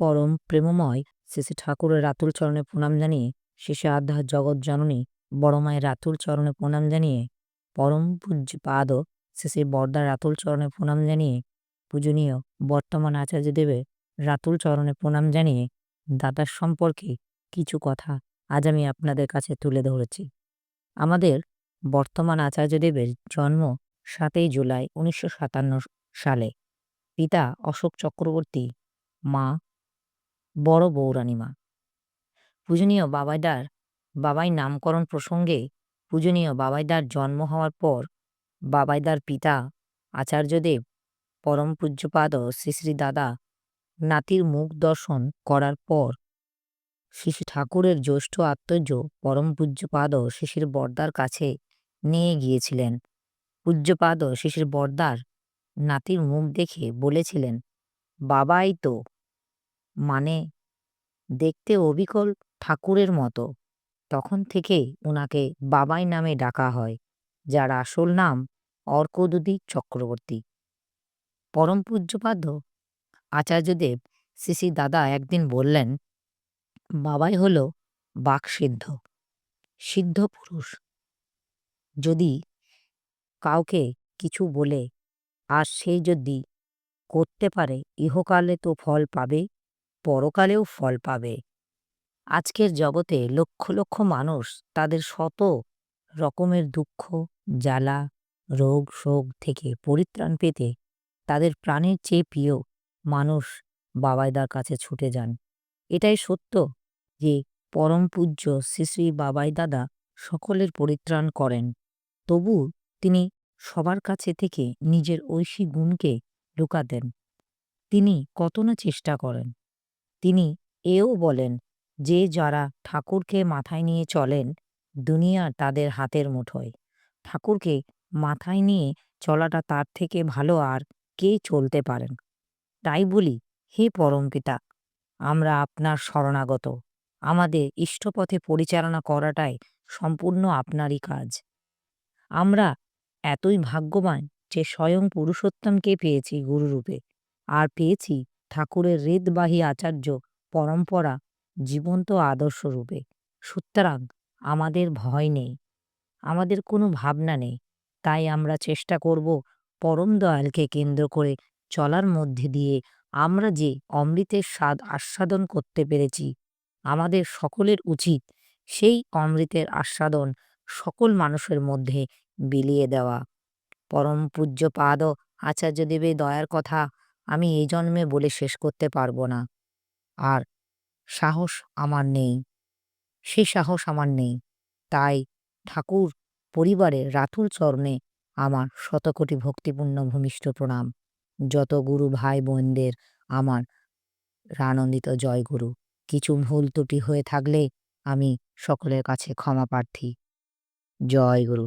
পরম প্রেমময়। শ্রী ঠাকুরের রাতুল চরণে প্রণাম জানিয়ে শেষে আধ্যার জগৎ জননী বড় মায়ের রাতুল চরণে প্রণাম জানিয়ে পরম পূজ্য পাদ শ্রী বর্দার রাতুল চরণে প্রণাম জানিয়ে পূজনীয় বর্তমান আচার্য আচার্যদেবের রাতুল চরণে প্রণাম জানিয়ে দাদার সম্পর্কে কিছু কথা আজ আমি আপনাদের কাছে তুলে ধরেছি। আমাদের বর্তমান আচার্যদেবের জন্ম সাতই জুলাই উনিশশো সাতান্ন সালে। পিতা অশোক চক্রবর্তী, মা বড় বৌরানী মা পূজনীয় বাবাইদার বাবাই নামকরণ প্রসঙ্গে পূজনীয় বাবাইদার জন্ম হওয়ার পর বাবাইদার পিতা আচার্যদেব পরম পূজ্যপাদ শ্রী দাদা নাতির মুখ দর্শন করার পর শ্রী ঠাকুরের জ্যৈষ্ঠ আত্মর্য পরম পূজ্যপাদ শিশির বর্দার কাছে নিয়ে গিয়েছিলেন। পূজ্যপাদ শিশির বর্দার নাতির মুখ দেখে বলেছিলেন, বাবাই তো মানে দেখতে অবিকল ঠাকুরের মতো। তখন থেকে ওনাকে বাবাই নামে ডাকা হয়, যার আসল নাম অর্কদুদি চক্রবর্তী। পরম পূজ্যপাদ্য আচার্যদেব শ্রী দাদা একদিন বললেন, বাবাই হল বাকসিদ্ধ, সিদ্ধ পুরুষ। যদি কাউকে কিছু বলে, আর সে যদি করতে পারে, ইহকালে তো ফল পাবে। পরকালেও ফল পাবে। আজকের জগতে লক্ষ লক্ষ মানুষ তাদের শত রকমের দুঃখ, জ্বালা, রোগ শোক থেকে পরিত্রাণ পেতে তাদের প্রাণের চেয়ে প্রিয় মানুষ বাবাইদার কাছে ছুটে যান। এটাই সত্য যে পরম পূজ্য শ্রী শ্রী বাবাই দাদা সকলের পরিত্রাণ করেন। তবু তিনি সবার কাছে থেকে নিজের ঐশী গুণকে লুকাতেন। তিনি কত না চেষ্টা করেন। তিনি এও বলেন, যে যারা ঠাকুরকে মাথায় নিয়ে চলেন, দুনিয়া তাদের হাতের মুঠোয়। ঠাকুরকে মাথায় নিয়ে চলাটা তার থেকে ভালো আর কে চলতে পারেন? তাই বলি, হে পরমপিতা আমরা আপনার শরণাগত। আমাদের ইষ্টপথে পরিচালনা করাটাই সম্পূর্ণ আপনারই কাজ। আমরা এতই ভাগ্যবান যে স্বয়ং পুরুষোত্তমকে পেয়েছি গুরুরূপে। আর পেয়েছি ঠাকুরের হৃদবাহী আচার্য পরম্পরা জীবন্ত আদর্শ রূপে সুতরাং আমাদের ভয় নেই, আমাদের কোনো ভাবনা নেই। তাই আমরা চেষ্টা করব পরম দয়ালকে কেন্দ্র করে চলার মধ্যে দিয়ে আমরা যে অমৃতের স্বাদ আস্বাদন করতে পেরেছি, আমাদের সকলের উচিত সেই অমৃতের আস্বাদন সকল মানুষের মধ্যে বিলিয়ে দেওয়া। পরম পূজ্য পাদ আচার্যদেবের দয়ার কথা আমি এই জন্মে বলে শেষ করতে পারব না। আর সাহস আমার নেই। সে সাহস আমার নেই। তাই ঠাকুর পরিবারের রাতুল চরণে আমার শতকোটি ভক্তিপূর্ণ ভূমিষ্ঠ প্রণাম। যত গুরু ভাই বোনদের আমার আনন্দিত জয় গুরু কিছু ভুল ত্রুটি হয়ে থাকলে আমি সকলের কাছে ক্ষমা প্রার্থী। জয় গুরু।